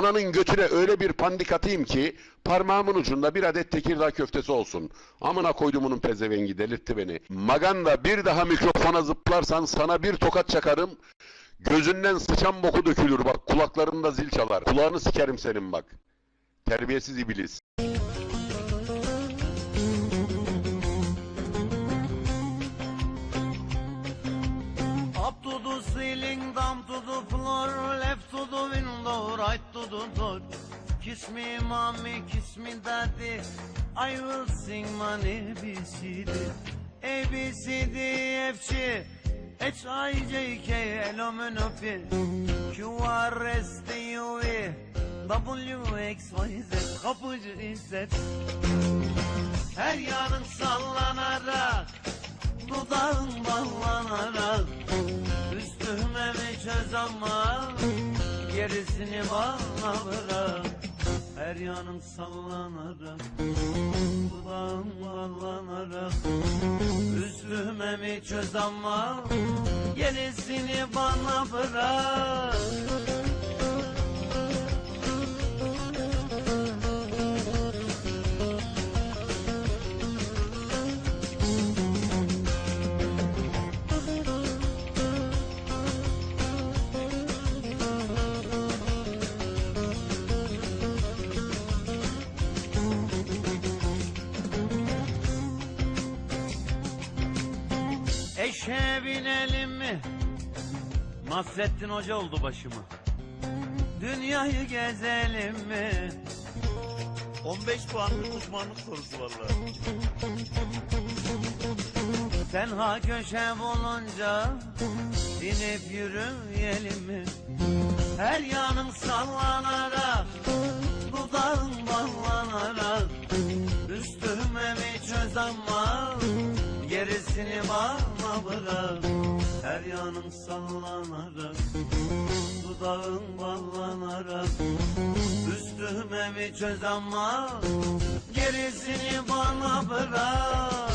Ananın götüne öyle bir pandik atayım ki parmağımın ucunda bir adet Tekirdağ köftesi olsun. Amına koydumunun pezevengi delirtti beni. Maganda bir daha mikrofona zıplarsan sana bir tokat çakarım. Gözünden sıçan boku dökülür bak kulaklarında zil çalar. Kulağını sikerim senin bak. Terbiyesiz iblis. Door. Kiss me, mommy, kiss me, daddy. I will sing my ABCD. A B C D F G H I J K L M N O P Q R S T U V W X Y Z Kapıcı İzzet Her yanın sallanarak Dudağın ballanarak Üstüme mi çöz ama Gerisini bana bırak Her yanın sallanarak Dudağın ballanarak Üstüme mi çöz ama Gerisini bana bırak Eşeğe binelim mi? Nasrettin Hoca oldu başıma. Dünyayı gezelim mi? 15 puanlık uzmanlık sorusu vallahi. Tenha köşe bulunca Dinip yürüyelim mi? Her yanım sallanarak Dudağım ballanarak Üstüme mi çöz ama Gerisini bana bırak Her yanım sallanarak Dudağım ballanarak Üstüme mi çöz ama Gerisini bana bırak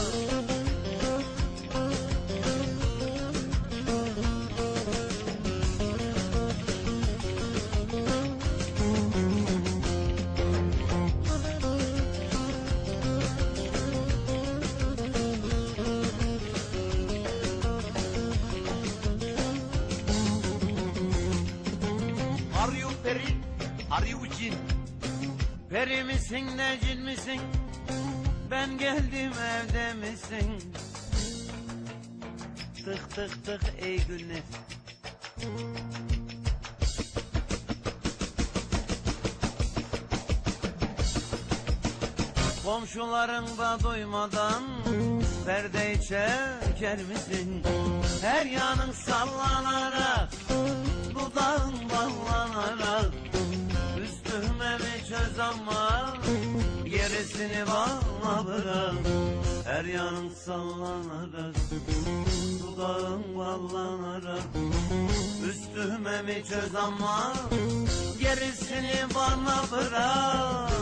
peri? Are cin? Peri misin de cin misin? Ben geldim evde misin? Tık tık tık ey günler. Komşuların da duymadan perdeyi çeker misin? Her yanın sallanarak, gerisini bana bırak. Her yanın sallanarak Dudağın ballanarak Üstüme mi çöz ama gerisini bana bırak